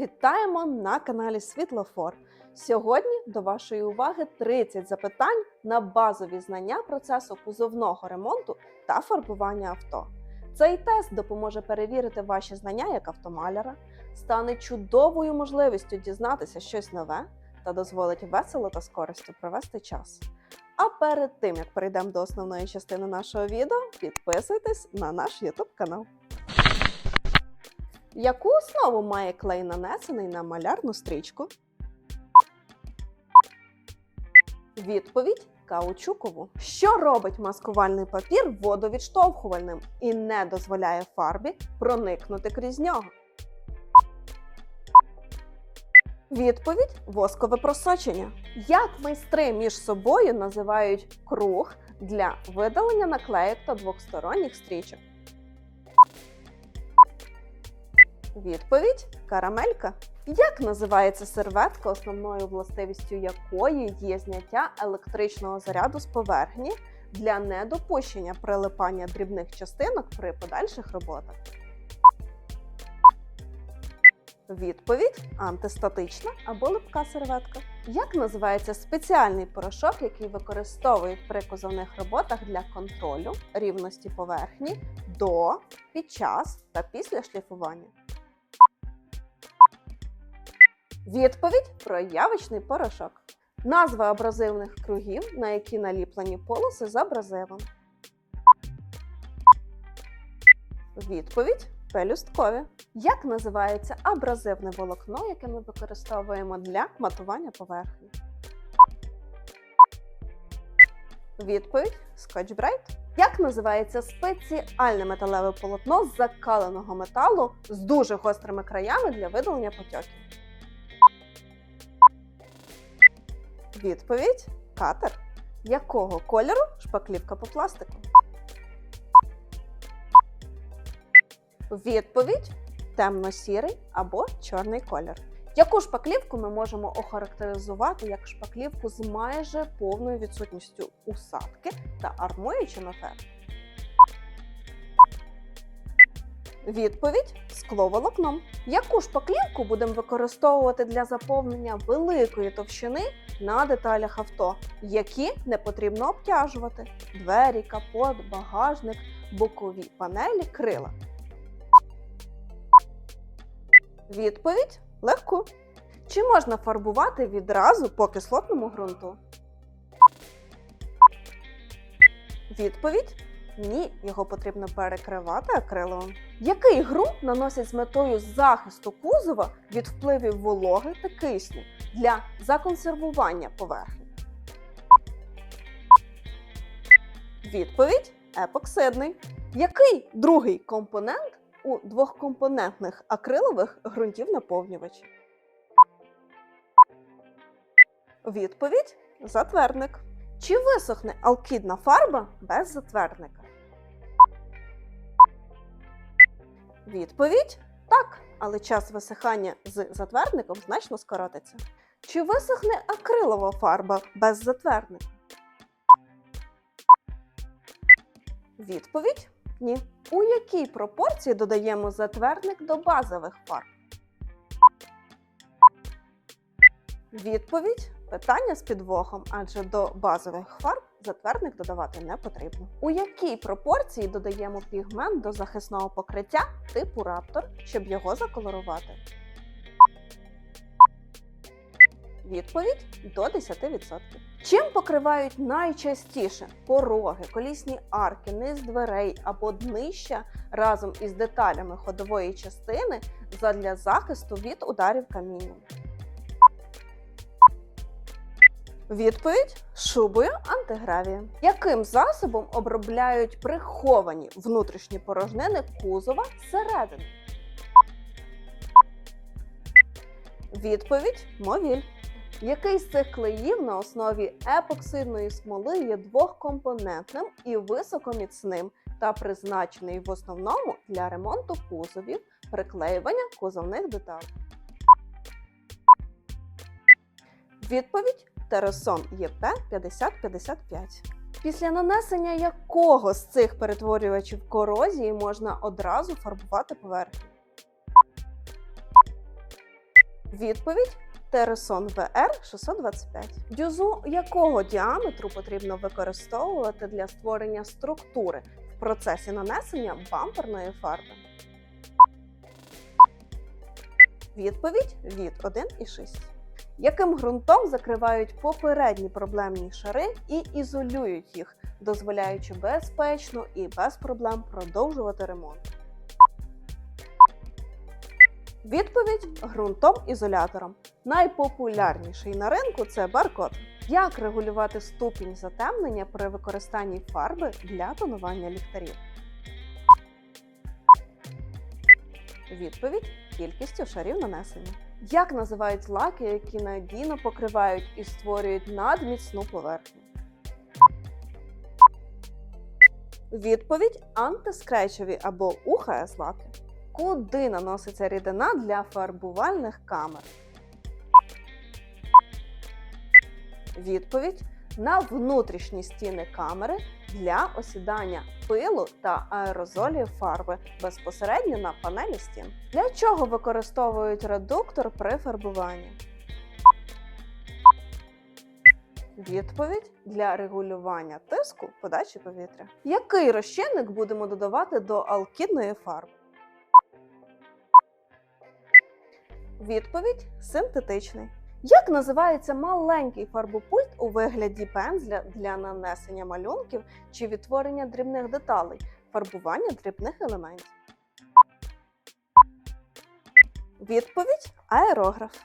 Вітаємо на каналі Світлофор. Сьогодні до вашої уваги 30 запитань на базові знання процесу кузовного ремонту та фарбування авто. Цей тест допоможе перевірити ваші знання як автомаляра, стане чудовою можливістю дізнатися щось нове та дозволить весело та з користю провести час. А перед тим як перейдемо до основної частини нашого відео, підписуйтесь на наш YouTube канал. Яку основу має клей нанесений на малярну стрічку? Відповідь каучукову. Що робить маскувальний папір водовідштовхувальним і не дозволяє фарбі проникнути крізь нього? Відповідь воскове просочення. Як майстри між собою називають круг для видалення наклеїк та двохсторонніх стрічок? Відповідь карамелька. Як називається серветка, основною властивістю якої є зняття електричного заряду з поверхні для недопущення прилипання дрібних частинок при подальших роботах? Відповідь антистатична або липка серветка. Як називається спеціальний порошок, який використовують при кузовних роботах для контролю рівності поверхні до, під час та після шліфування? Відповідь проявочний порошок. Назва абразивних кругів, на які наліплені полоси з абразивом. Відповідь пелюсткові. Як називається абразивне волокно, яке ми використовуємо для матування поверхні? Відповідь Brite. Як називається спеціальне металеве полотно з закаленого металу з дуже гострими краями для видалення потьоків? Відповідь катер. Якого кольору шпаклівка по пластику? Відповідь темно-сірий або чорний колір. Яку шпаклівку ми можемо охарактеризувати як шпаклівку з майже повною відсутністю усадки та армуючим ефектом? Відповідь скловолокном. Яку шпаклівку будемо використовувати для заповнення великої товщини на деталях авто, які не потрібно обтяжувати: двері, капот, багажник, бокові панелі, крила. Відповідь легку. Чи можна фарбувати відразу по кислотному ґрунту? Відповідь ні, його потрібно перекривати акриловим. Який ґрунт наносять з метою захисту кузова від впливів вологи та кисню для законсервування поверхні? Відповідь епоксидний. Який другий компонент у двохкомпонентних акрилових ґрунтів наповнювачів? Відповідь затвердник. Чи висохне алкідна фарба без затвердника? Відповідь але час висихання з затвердником значно скоротиться. Чи висохне акрилова фарба без затвердника? Відповідь ні. У якій пропорції додаємо затвердник до базових фарб? Відповідь питання з підвохом, адже до базових фарб затвердник додавати не потрібно. У якій пропорції додаємо пігмент до захисного покриття типу раптор, щоб його заколорувати? Відповідь до 10%. Чим покривають найчастіше пороги, колісні арки, низ дверей або днища разом із деталями ходової частини задля захисту від ударів камінням? Відповідь шубою антигравієм. Яким засобом обробляють приховані внутрішні порожнини кузова зсередини? Відповідь мовіль. Який з цих клеїв на основі епоксидної смоли є двохкомпонентним і високоміцним та призначений в основному для ремонту кузовів, приклеювання кузовних деталей? Відповідь Тересон ЄП 5055. Після нанесення якого з цих перетворювачів корозії можна одразу фарбувати поверхню? Відповідь Тересон VR 625. Дюзу якого діаметру потрібно використовувати для створення структури в процесі нанесення бамперної фарби? Відповідь від 1,6. Яким ґрунтом закривають попередні проблемні шари і ізолюють їх, дозволяючи безпечно і без проблем продовжувати ремонт? Відповідь ґрунтом ізолятором. Найпопулярніший на ринку це баркод. Як регулювати ступінь затемнення при використанні фарби для тонування ліхтарів? Відповідь кількістю шарів нанесення. Як називають лаки, які надійно покривають і створюють надміцну поверхню? Відповідь антискречові або УХС лаки. Куди наноситься рідина для фарбувальних камер? Відповідь на внутрішні стіни камери для осідання пилу та аерозолів фарби безпосередньо на панелі стін. Для чого використовують редуктор при фарбуванні? Відповідь для регулювання тиску подачі повітря. Який розчинник будемо додавати до алкідної фарби? Відповідь синтетичний. Як називається маленький фарбопульт у вигляді пензля для нанесення малюнків чи відтворення дрібних деталей, фарбування дрібних елементів? Відповідь аерограф.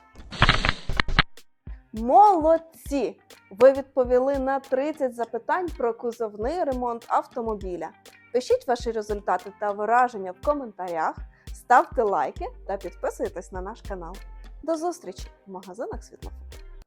Молодці! Ви відповіли на 30 запитань про кузовний ремонт автомобіля. Пишіть ваші результати та враження в коментарях, ставте лайки та підписуйтесь на наш канал. До зустрічі в магазинах Світлофор.